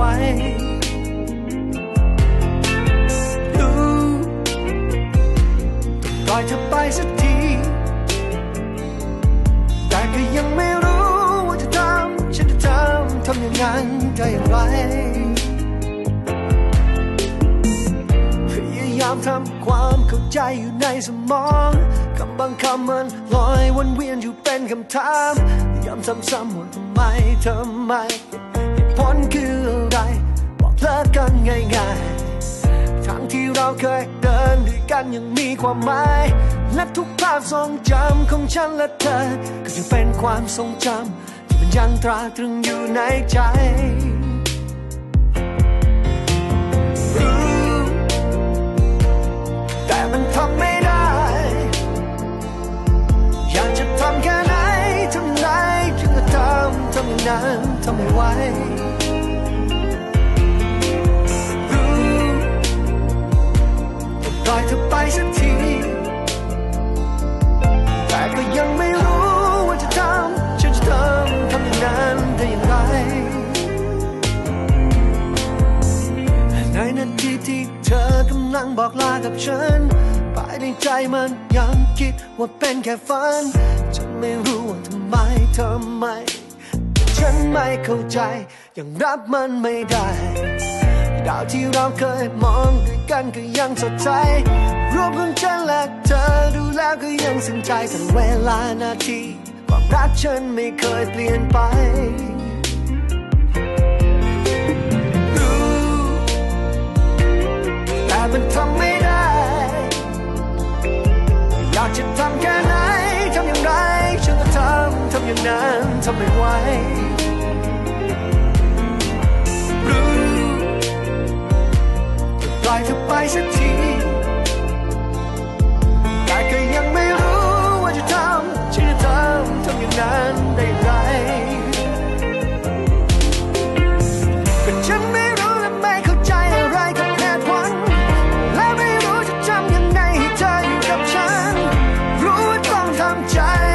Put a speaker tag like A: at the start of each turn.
A: ว้รู้ต้องปล่อยเธอไปสักที แต่ก็ยังไม่รู้ว่าจะทำฉันจะทำทำอย่างนั้นได้อย่างไรพยายามทำความเข้าใจอยู่ในสมองคำบางคำมันลอยวนเวียนอยู่เป็นคำถามย้ำซ้ำๆว่าทำไมทำไม ผลคืออะไร บอกเลิกกันง่ายๆทั้งที่เราเคยเดินด้วยกันยังมีความหมาย และทุกภาพทรงจำของฉันและเธอ ก็ยังเป็นความทรงจำที่มันยังตราตรึงอยู่ในใจรู้แต่มันทำไม่านทำไม่ไหวรู้ต้องปล่อยเธอไปสักที แต่ก็ยังไม่รู้ว่าจะทำฉันจะทำทำอย่างนั้นได้อย่างไร ในนาทีที่เธอกำลังบอกลากับฉันภายในใจมันยังคิดว่าเป็นแค่ฝัน ฉันไม่รู้ว่าทำไมทำไม ฉันไม่เข้าใจ ยังรับมันไม่ได้ ดาวที่เราเคยมองด้วยกันก็ยังสดใสรวมของฉันและเธอดูแล้วก็ยังซึ้งใจแต่เวลานาทีความรักฉันไม่เคยเปลี่ยนไปแต่มันทำไม่ได้ อยากจะทำแค่ไหน ทำอย่างไร ฉันก็ทำ ทำอย่างนั้น ทำไม่ไหว some child.